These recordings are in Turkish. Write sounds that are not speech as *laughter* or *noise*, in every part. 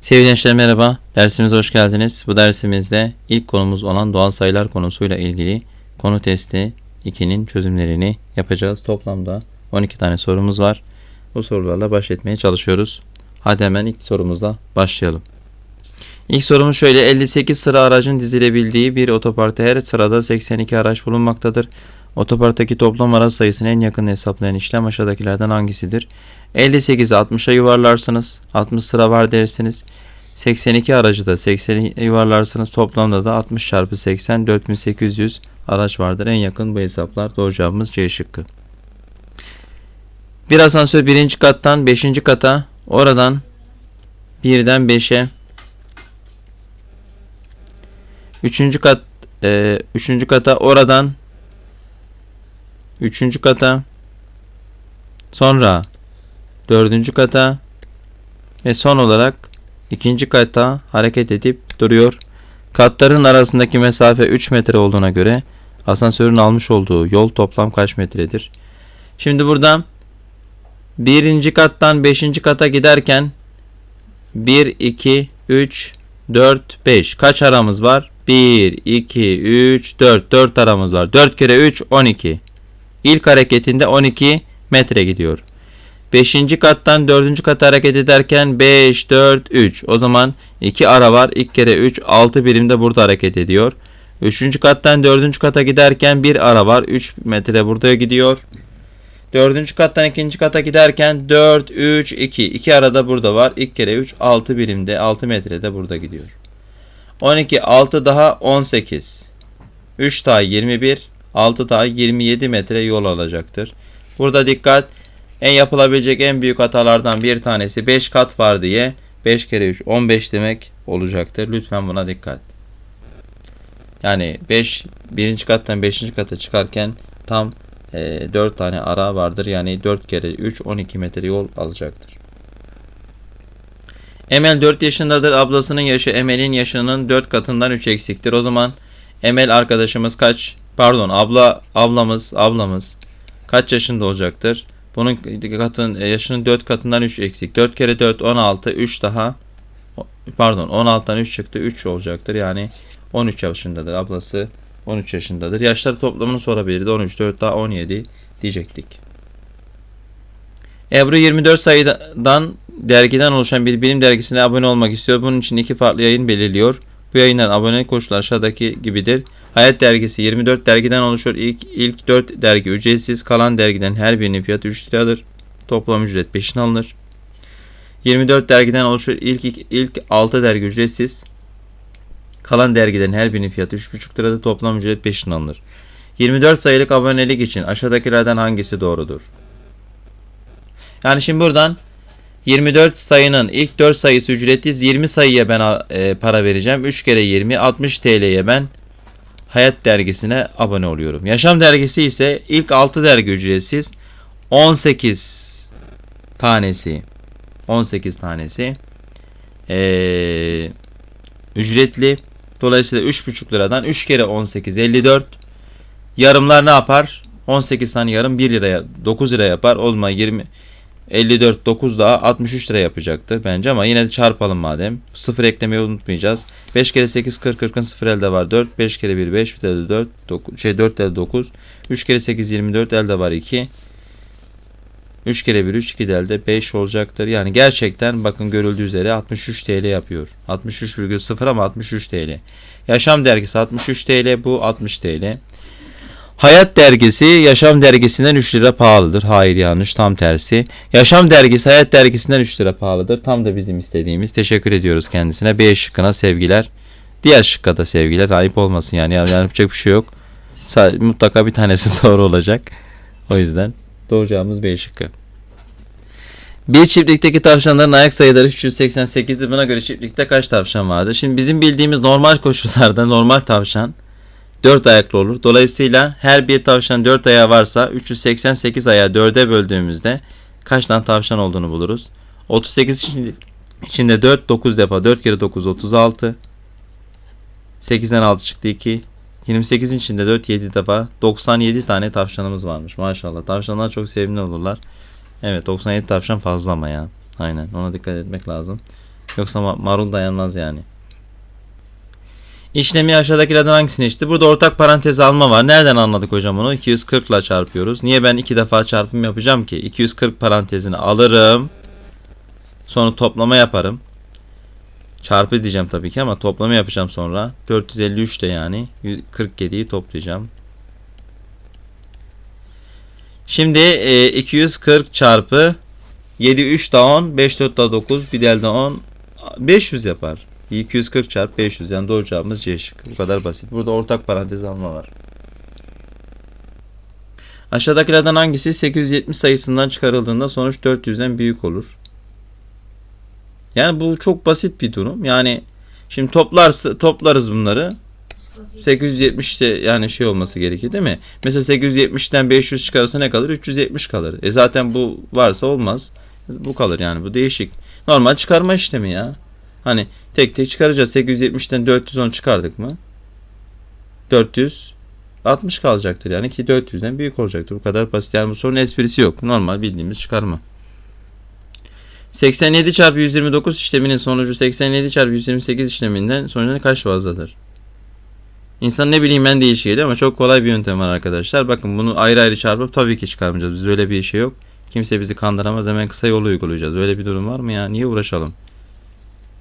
Sevgili gençler merhaba. Dersimize hoş geldiniz. Bu dersimizde ilk konumuz olan doğal sayılar konusuyla ilgili konu testi 2'nin çözümlerini yapacağız. Toplamda 12 tane sorumuz var. Bu sorularla baş çalışıyoruz. Hadi hemen ilk sorumuzla başlayalım. İlk sorumuz şöyle 58 sıra aracın dizilebildiği bir otoparkta her sırada 82 araç bulunmaktadır. Otoparktaki toplam araç sayısını en yakın hesaplayan işlem aşağıdakilerden hangisidir? 58'i 60'a yuvarlarsınız. 60 sıra var dersiniz. 82 aracı da 80'e yuvarlarsınız. Toplamda da 60 çarpı 80 4800 araç vardır. En yakın bu hesaplar. Doğru cevabımız C şıkkı. Bir asansör birinci kattan 5. kata oradan 1'den 5'e 3. kat 3. kata oradan 3. kata sonra dördüncü kata ve son olarak ikinci kata hareket edip duruyor. Katların arasındaki mesafe 3 metre olduğuna göre asansörün almış olduğu yol toplam kaç metredir? Şimdi burada birinci kattan beşinci kata giderken 1, 2, 3, 4, 5 kaç aramız var? 1, 2, 3, 4. 4 aramız var. 4 kere 3, 12. İlk hareketinde 12 metre gidiyor. 5. kattan 4. kata hareket ederken 5, 4, 3. O zaman 2 ara var. 2 kere 3, 6 birimde burada hareket ediyor. 3. kattan 4. kata giderken 1 ara var. 3 metre burada gidiyor. 4. kattan 2. kata giderken 4, 3, 2. 2 arada burada var. 2 kere 3, 6 birimde 6 metrede burada gidiyor. 12, 6 daha 18. 3 daha 21. 6 daha 27 metre yol alacaktır. Burada dikkat en yapılabilecek en büyük hatalardan bir tanesi 5 kat var diye 5 kere 3 15 demek olacaktır. Lütfen buna dikkat. Yani 5 birinci kattan 5. kata çıkarken tam e, 4 tane ara vardır. Yani 4 kere 3 12 metre yol alacaktır. Emel 4 yaşındadır. Ablasının yaşı Emel'in yaşının 4 katından 3 eksiktir. O zaman Emel arkadaşımız kaç? Pardon abla ablamız ablamız kaç yaşında olacaktır? Bunun katın yaşının 4 katından 3 eksik. 4 kere 4 16 3 daha pardon 16'dan 3 çıktı 3 olacaktır. Yani 13 yaşındadır ablası 13 yaşındadır. Yaşları toplamını sorabilirdi. 13 4 daha 17 diyecektik. Ebru 24 sayıdan dergiden oluşan bir bilim dergisine abone olmak istiyor. Bunun için iki farklı yayın belirliyor. Bu yayınların abonelik koşulları aşağıdaki gibidir. Hayat dergisi 24 dergiden oluşur. İlk, ilk 4 dergi ücretsiz. Kalan dergiden her birinin fiyatı 3 liradır. Toplam ücret peşin alınır. 24 dergiden oluşur. İlk, ilk, ilk 6 dergi ücretsiz. Kalan dergiden her birinin fiyatı 3,5 liradır. Toplam ücret peşin alınır. 24 sayılık abonelik için aşağıdakilerden hangisi doğrudur? Yani şimdi buradan 24 sayının ilk 4 sayısı ücretsiz 20 sayıya ben e, para vereceğim. 3 kere 20 60 TL'ye ben Hayat dergisine abone oluyorum. Yaşam dergisi ise ilk 6 dergi ücretsiz 18 tanesi 18 tanesi ee, ücretli. Dolayısıyla 3,5 liradan 3 kere 18 54 yarımlar ne yapar? 18 tane yarım 1 liraya 9 lira yapar. O zaman 20 54 9 daha 63 lira yapacaktır bence ama yine de çarpalım madem. 0 eklemeyi unutmayacağız. 5 kere 8 40 40'ın 0 elde var 4. 5 kere 1 5 bir de 4 9 şey 4 elde 9. 3 kere 8 24 elde var 2. 3 kere 1 3 2 elde 5 olacaktır. Yani gerçekten bakın görüldüğü üzere 63 TL yapıyor. 63,0 ama 63 TL. Yaşam dergisi 63 TL bu 60 TL. Hayat dergisi Yaşam dergisinden 3 lira pahalıdır. Hayır yanlış tam tersi. Yaşam dergisi Hayat dergisinden 3 lira pahalıdır. Tam da bizim istediğimiz. Teşekkür ediyoruz kendisine. B şıkkına sevgiler. Diğer şıkka da sevgiler. Ayıp olmasın yani. Yani yapacak bir şey yok. Mutlaka bir tanesi *laughs* doğru olacak. O yüzden doğru cevabımız B şıkkı. Bir çiftlikteki tavşanların ayak sayıları 388'dir. Buna göre çiftlikte kaç tavşan vardır? Şimdi bizim bildiğimiz normal koşullarda normal tavşan 4 ayaklı olur. Dolayısıyla her bir tavşan 4 ayağı varsa 388 ayağı 4'e böldüğümüzde kaç tane tavşan olduğunu buluruz. 38 içinde 4 9 defa 4 kere 9 36 8'den 6 çıktı 2 28'in içinde 4 7 defa 97 tane tavşanımız varmış maşallah. Tavşanlar çok sevimli olurlar. Evet 97 tavşan fazla ama ya. Aynen ona dikkat etmek lazım. Yoksa ma- marul dayanmaz yani. İşlemi aşağıdakilerden hangisini işte? Burada ortak parantez alma var. Nereden anladık hocam onu? 240 ile çarpıyoruz. Niye ben iki defa çarpım yapacağım ki? 240 parantezini alırım. Sonra toplama yaparım. Çarpı diyeceğim tabii ki ama toplama yapacağım sonra. 453 de yani. 47'yi toplayacağım. Şimdi e, 240 çarpı 7 3 daha 10, 5 4 daha 9, bir del daha 10, 500 yapar. 240 çarpı 500 yani doğru cevabımız C şıkkı. Bu kadar basit. Burada ortak parantez alma var. Aşağıdakilerden hangisi 870 sayısından çıkarıldığında sonuç 400'den büyük olur? Yani bu çok basit bir durum. Yani şimdi toplarsa toplarız bunları. 870 işte yani şey olması gerekir değil mi? Mesela 870'ten 500 çıkarırsa ne kalır? 370 kalır. E zaten bu varsa olmaz. Bu kalır yani bu değişik. Normal çıkarma işlemi ya. Hani tek tek çıkaracağız. 870'ten 410 çıkardık mı? 460 kalacaktır yani ki 400'den büyük olacaktır. Bu kadar basit. Yani bu sorunun esprisi yok. Normal bildiğimiz çıkarma. 87 çarpı 129 işleminin sonucu 87 çarpı 128 işleminden sonucu kaç fazladır? İnsan ne bileyim ben değişik ama çok kolay bir yöntem var arkadaşlar. Bakın bunu ayrı ayrı çarpıp tabii ki çıkarmayacağız. Biz öyle bir şey yok. Kimse bizi kandıramaz. Hemen kısa yolu uygulayacağız. Öyle bir durum var mı ya? Niye uğraşalım?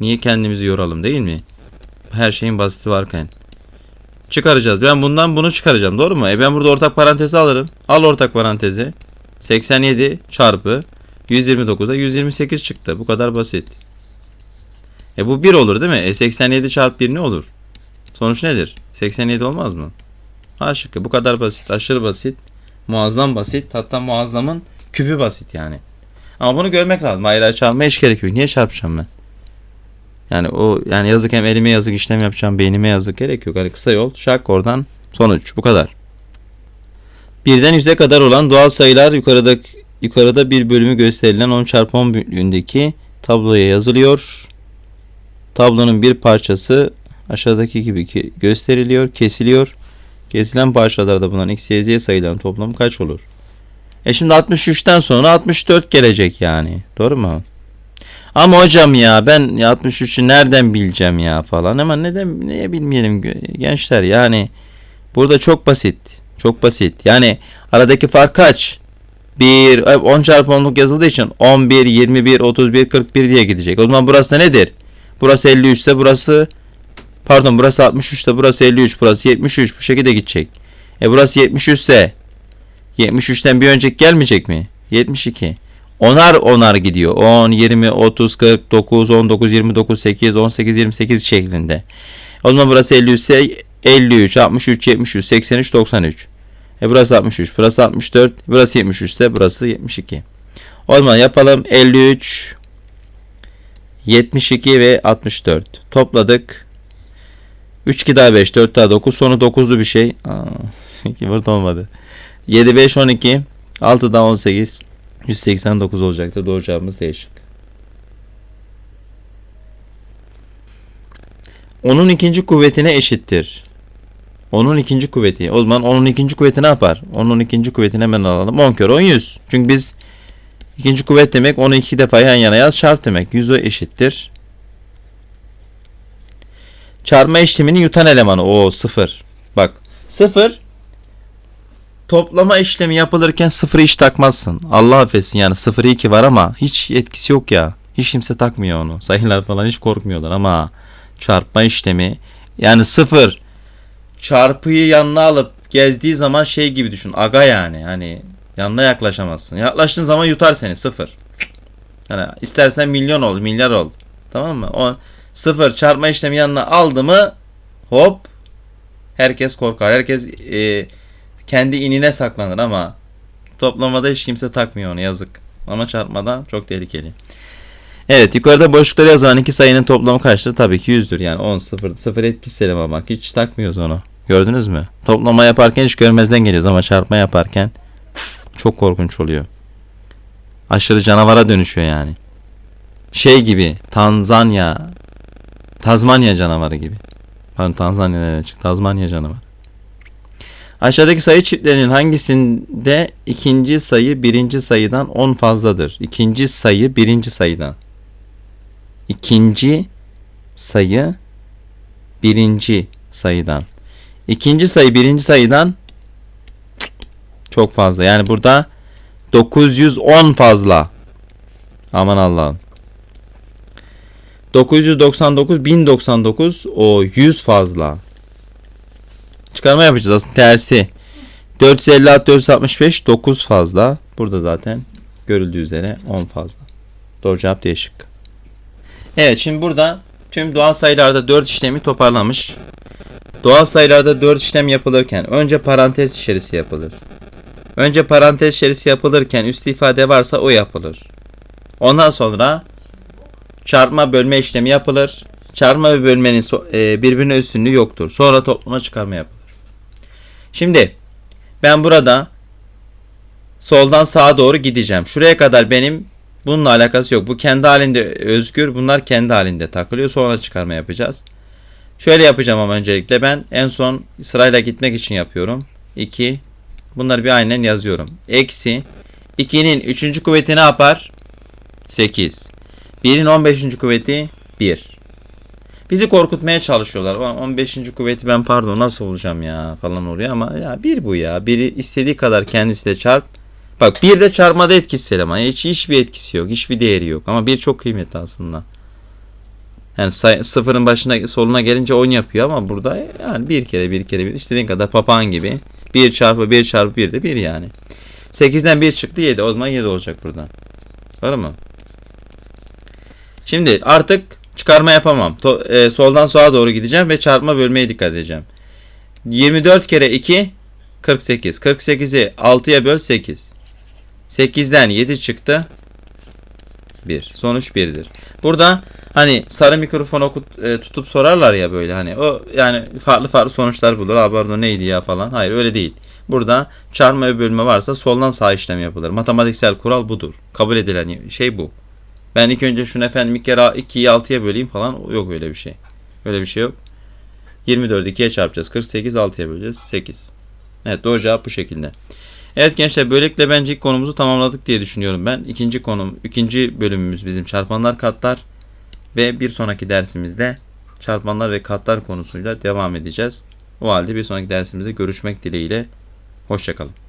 Niye kendimizi yoralım değil mi? Her şeyin basiti varken. Çıkaracağız. Ben bundan bunu çıkaracağım. Doğru mu? E ben burada ortak parantezi alırım. Al ortak parantezi. 87 çarpı 129'da 128 çıktı. Bu kadar basit. E bu 1 olur değil mi? E 87 çarpı 1 ne olur? Sonuç nedir? 87 olmaz mı? A şıkkı. Bu kadar basit. Aşırı basit. Muazzam basit. Hatta muazzamın küpü basit yani. Ama bunu görmek lazım. Hiç gerek yok. Niye çarpacağım ben? Yani o yani yazık hem elime yazık işlem yapacağım beynime yazık gerek yok. Hani kısa yol şak oradan sonuç bu kadar. Birden 100'e kadar olan doğal sayılar yukarıda yukarıda bir bölümü gösterilen 10 çarpı 10 büyüklüğündeki tabloya yazılıyor. Tablonun bir parçası aşağıdaki gibi gösteriliyor, kesiliyor. Kesilen parçalarda bulunan x, y, z sayıların toplamı kaç olur? E şimdi 63'ten sonra 64 gelecek yani. Doğru mu? Ama hocam ya ben 63'ü nereden bileceğim ya falan. Ama neden neye bilmeyelim gençler yani burada çok basit. Çok basit. Yani aradaki fark kaç? 1 10 çarpı 10'luk yazıldığı için 11, 21, 31, 41 diye gidecek. O zaman burası da nedir? Burası 53 ise burası pardon burası 63 ise burası 53, burası 73 bu şekilde gidecek. E burası 73 ise 73'ten bir önceki gelmeyecek mi? 72. Onar onar gidiyor. 10, 20, 30, 40, 9, 19, 29, 8, 18, 28 şeklinde. O zaman burası 53 ise 53, 63, 73, 83, 93. E burası 63, burası 64, burası 73 ise burası 72. O zaman yapalım 53, 72 ve 64. Topladık. 3, 2 daha 5, 4 daha 9, sonu 9'lu bir şey. Aa, *laughs* burada olmadı. 7, 5, 12, 6 daha 18, 189 olacaktır. Doğru cevabımız değişik. Onun ikinci kuvvetine eşittir. Onun ikinci kuvveti. O zaman onun ikinci kuvveti ne yapar? Onun ikinci kuvvetini hemen alalım. 10 kere 10 100. Çünkü biz ikinci kuvvet demek onu iki defa yan yana yaz çarp demek. 100'e eşittir. Çarpma işlemini yutan elemanı. O 0. Bak 0 toplama işlemi yapılırken sıfırı hiç takmazsın. Allah affetsin yani 0 2 var ama hiç etkisi yok ya. Hiç kimse takmıyor onu. Sayılar falan hiç korkmuyorlar ama çarpma işlemi yani 0 çarpıyı yanına alıp gezdiği zaman şey gibi düşün. Aga yani hani yanına yaklaşamazsın. Yaklaştığın zaman yutar seni 0. Yani istersen milyon ol, milyar ol. Tamam mı? O 0 çarpma işlemi yanına aldı mı hop herkes korkar. Herkes e, kendi inine saklanır ama toplamada hiç kimse takmıyor onu yazık. Ama çarpmadan çok tehlikeli. Evet yukarıda boşlukları yazan iki sayının toplamı kaçtır? Tabii ki 100'dür yani 10 0 0 etkisiz ama bak hiç takmıyoruz onu. Gördünüz mü? Toplama yaparken hiç görmezden geliyoruz ama çarpma yaparken çok korkunç oluyor. Aşırı canavara dönüşüyor yani. Şey gibi Tanzanya Tazmanya canavarı gibi. Pardon Tanzanya Tazmanya canavarı. Aşağıdaki sayı çiftlerinin hangisinde ikinci sayı birinci sayıdan 10 fazladır? İkinci sayı birinci sayıdan. ikinci sayı birinci sayıdan. İkinci sayı birinci sayıdan çok fazla. Yani burada 910 fazla. Aman Allah'ım. 999 1099 o 100 fazla. Çıkarma yapacağız aslında tersi. 456 465 9 fazla. Burada zaten görüldüğü üzere 10 fazla. Doğru cevap D. Evet şimdi burada tüm doğal sayılarda 4 işlemi toparlamış. Doğal sayılarda 4 işlem yapılırken önce parantez içerisi yapılır. Önce parantez içerisi yapılırken üst ifade varsa o yapılır. Ondan sonra çarpma bölme işlemi yapılır. Çarpma ve bölmenin e, birbirine üstünlüğü yoktur. Sonra toplama çıkarma yapılır. Şimdi ben burada soldan sağa doğru gideceğim. Şuraya kadar benim bununla alakası yok. Bu kendi halinde özgür. Bunlar kendi halinde takılıyor. Sonra çıkarma yapacağız. Şöyle yapacağım ama öncelikle ben en son sırayla gitmek için yapıyorum. 2 Bunları bir aynen yazıyorum. Eksi 2'nin 3. kuvveti ne yapar? 8. 1'in 15. kuvveti 1. Bizi korkutmaya çalışıyorlar. Ulan 15. kuvveti ben pardon nasıl bulacağım ya falan oraya ama ya bir bu ya. Biri istediği kadar kendisiyle çarp. Bak bir de çarpmada etkisi ama hiç hiçbir etkisi yok. Hiçbir değeri yok. Ama bir çok kıymetli aslında. Yani say- sıfırın başına soluna gelince 10 yapıyor ama burada yani bir kere bir kere bir istediğin kadar papağan gibi 1 çarpı 1 çarpı 1 de 1 yani. 8'den 1 çıktı 7 o zaman 7 olacak burada. Doğru mu? Şimdi artık çıkarma yapamam. To- e, soldan sağa doğru gideceğim ve çarpma bölmeye dikkat edeceğim. 24 kere 2 48. 48'i 6'ya böl 8. 8'den 7 çıktı. 1. Sonuç 1'dir. Burada hani sarı mikrofon okut, e, tutup sorarlar ya böyle hani o yani farklı farklı sonuçlar bulur. Abi neydi ya falan. Hayır öyle değil. Burada çarpma bölme varsa soldan sağ işlem yapılır. Matematiksel kural budur. Kabul edilen şey bu. Ben ilk önce şunu efendim bir kere 2'yi 6'ya böleyim falan yok öyle bir şey. Öyle bir şey yok. 24'ü 2'ye çarpacağız. 48 6'ya böleceğiz. 8. Evet doğru cevap bu şekilde. Evet gençler böylelikle bence ilk konumuzu tamamladık diye düşünüyorum ben. İkinci konum, ikinci bölümümüz bizim çarpanlar katlar ve bir sonraki dersimizde çarpanlar ve katlar konusuyla devam edeceğiz. O halde bir sonraki dersimizde görüşmek dileğiyle. Hoşçakalın.